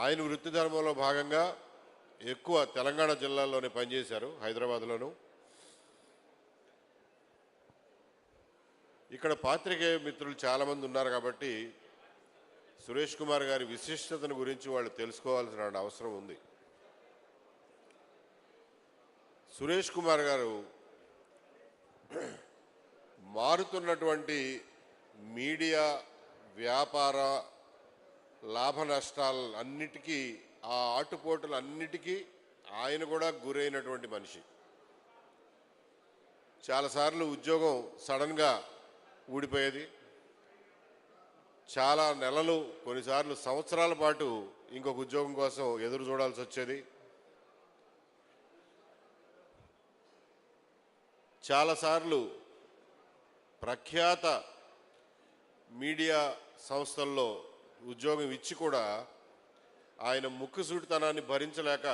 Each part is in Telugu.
ఆయన వృత్తి ధర్మంలో భాగంగా ఎక్కువ తెలంగాణ జిల్లాల్లోనే పనిచేశారు హైదరాబాద్లోను. ఇక్కడ పాత్రికేయ మిత్రులు చాలామంది ఉన్నారు కాబట్టి సురేష్ కుమార్ గారి విశిష్టతను గురించి వాళ్ళు తెలుసుకోవాల్సిన అవసరం ఉంది. సురేష్ కుమార్ గారు మారుతున్నటువంటి మీడియా వ్యాపార లాభ నష్టాలు అన్నిటికీ ఆ ఆటుపోటులు అన్నిటికీ ఆయన కూడా గురైనటువంటి మనిషి. చాలాసార్లు ఉద్యోగం సడన్గా ఊడిపోయేది. చాలా నెలలు కొన్నిసార్లు సంవత్సరాల పాటు ఇంకొక ఉద్యోగం కోసం ఎదురు చూడాల్సి వచ్చేది. చాలాసార్లు ప్రఖ్యాత మీడియా సంస్థల్లో ఉద్యోగం ఇచ్చి కూడా ఆయన ముక్కుసూటితనాన్ని భరించలేక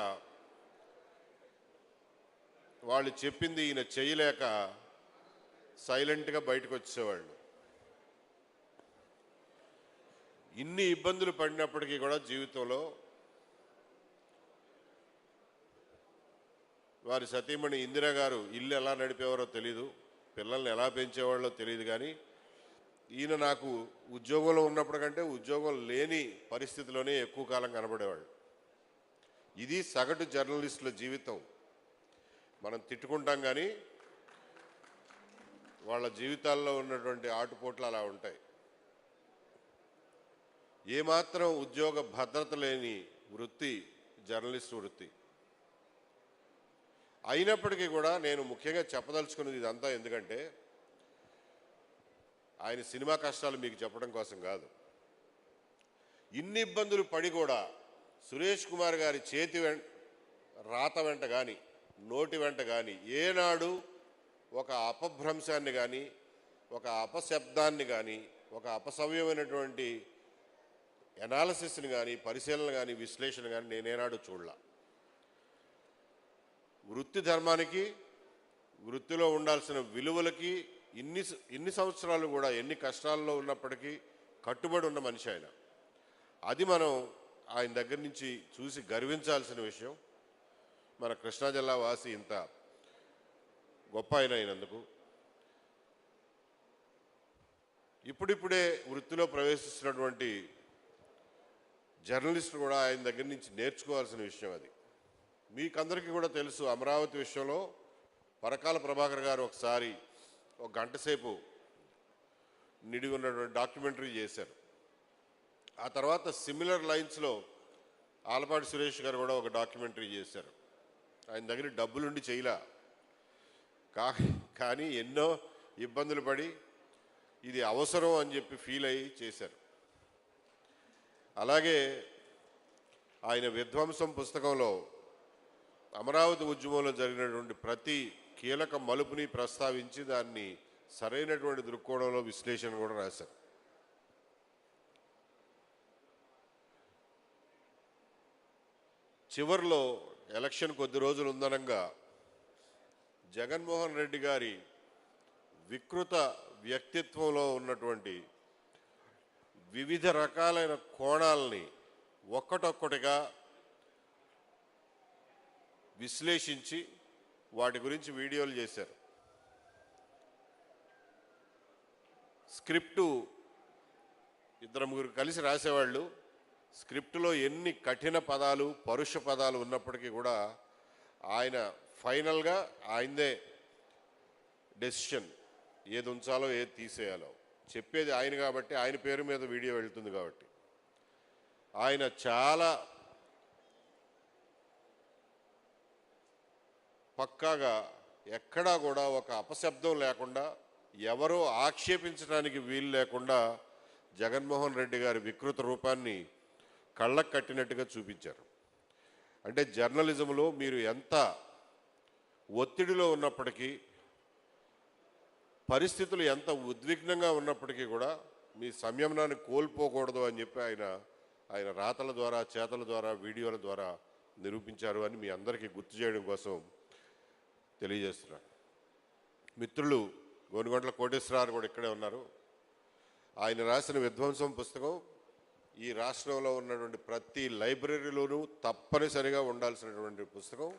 వాళ్ళు చెప్పింది ఈయన చేయలేక సైలెంట్గా బయటకు వచ్చేవాళ్ళు. ఇన్ని ఇబ్బందులు పడినప్పటికీ కూడా జీవితంలో వారి సతీమణి ఇందిరా గారు ఇల్లు ఎలా నడిపేవారో తెలీదు పిల్లల్ని ఎలా పెంచేవాళ్ళో తెలియదు కానీ ఈయన నాకు ఉద్యోగంలో ఉన్నప్పుడు కంటే ఉద్యోగం లేని పరిస్థితిలోనే ఎక్కువ కాలం కనబడేవాడు. ఇది సగటు జర్నలిస్టుల జీవితం. మనం తిట్టుకుంటాం కానీ వాళ్ళ జీవితాల్లో ఉన్నటువంటి ఆటుపోట్లు అలా ఉంటాయి. ఏమాత్రం ఉద్యోగ భద్రత లేని వృత్తి జర్నలిస్ట్ వృత్తి. అయినప్పటికీ కూడా నేను ముఖ్యంగా చెప్పదలుచుకున్నది ఇదంతా ఎందుకంటే ఆయన సినిమా కష్టాలు మీకు చెప్పడం కోసం కాదు. ఇన్ని ఇబ్బందులు పడి కూడా సురేష్ కుమార్ గారి చేతి వెంట రాత వెంట కానీ నోటి వెంట కానీ ఏనాడు ఒక అపభ్రంశాన్ని కానీ ఒక అపశబ్దాన్ని కానీ ఒక అపసవ్యమైనటువంటి ఎనాలసిస్ని కానీ పరిశీలన కానీ విశ్లేషణ కానీ నేనేనాడు చూడలా. వృత్తి ధర్మానికి వృత్తిలో ఉండాల్సిన విలువలకి ఇన్ని ఇన్ని సంవత్సరాలు కూడా ఎన్ని కష్టాల్లో ఉన్నప్పటికీ కట్టుబడి ఉన్న మనిషి ఆయన. అది మనం ఆయన దగ్గర నుంచి చూసి గర్వించాల్సిన విషయం. మన కృష్ణా జిల్లా వాసి ఇంత గొప్ప ఆయన అయినందుకు. ఇప్పుడిప్పుడే వృత్తిలో ప్రవేశిస్తున్నటువంటి జర్నలిస్టులు కూడా ఆయన దగ్గర నుంచి నేర్చుకోవాల్సిన విషయం అది. మీకందరికీ కూడా తెలుసు అమరావతి విషయంలో పరకాల ప్రభాకర్ గారు ఒకసారి ఒక గంట సేపు నిడిగి ఉన్నటువంటి డాక్యుమెంటరీ చేశారు. ఆ తర్వాత సిమిలర్ లైన్స్లో ఆలపాటి సురేష్ గారు కూడా ఒక డాక్యుమెంటరీ చేశారు. ఆయన దగ్గర డబ్బులుండి చేయలా. కా కానీ ఎన్నో ఇబ్బందులు పడి ఇది అవసరం అని చెప్పి ఫీల్ అయ్యి చేశారు. అలాగే ఆయన విధ్వంసం పుస్తకంలో అమరావతి ఉద్యమంలో జరిగినటువంటి ప్రతి కీలక మలుపుని ప్రస్తావించి దాన్ని సరైనటువంటి దృక్కోణంలో విశ్లేషణ కూడా రాశారు. చివరిలో ఎలక్షన్ కొద్ది రోజులు ఉందనంగా జగన్మోహన్ రెడ్డి గారి వికృత వ్యక్తిత్వంలో ఉన్నటువంటి వివిధ రకాలైన కోణాలని ఒక్కటొక్కటిగా విశ్లేషించి వాటి గురించి వీడియోలు చేశారు. స్క్రిప్టు ఇద్దరు ముగ్గురు కలిసి రాసేవాళ్ళు. స్క్రిప్టులో ఎన్ని కఠిన పదాలు పరుష పదాలు ఉన్నప్పటికీ కూడా ఆయన ఫైనల్గా ఆయనదే డెసిషన్ ఏది ఉంచాలో ఏది తీసేయాలో. చెప్పేది ఆయన కాబట్టి ఆయన పేరు మీద వీడియో వెళ్తుంది కాబట్టి. ఆయన చాలా పక్కాగా ఎక్కడా కూడా ఒక అపశబ్దం లేకుండా ఎవరో ఆక్షేపించడానికి వీలు లేకుండా జగన్మోహన్ రెడ్డి గారి వికృత రూపాన్ని కళ్ళకు కట్టినట్టుగా చూపించారు. అంటే జర్నలిజంలో మీరు ఎంత ఒత్తిడిలో ఉన్నప్పటికీ పరిస్థితులు ఎంత ఉద్విగ్నంగా ఉన్నప్పటికీ కూడా మీ సంయమనాన్ని కోల్పోకూడదు అని చెప్పి ఆయన ఆయన రాతల ద్వారా చేతల ద్వారా వీడియోల ద్వారా నిరూపించారు అని మీ అందరికీ గుర్తు చేయడం కోసం తెలియజేస్తున్నాను మిత్రులు గోనుగొండల కోటేశ్వరరావు కూడా ఇక్కడే ఉన్నారు. ఆయన రాసిన విధ్వంసం పుస్తకం ఈ రాష్ట్రంలో ఉన్నటువంటి ప్రతి లైబ్రరీలోనూ తప్పనిసరిగా ఉండాల్సినటువంటి పుస్తకం.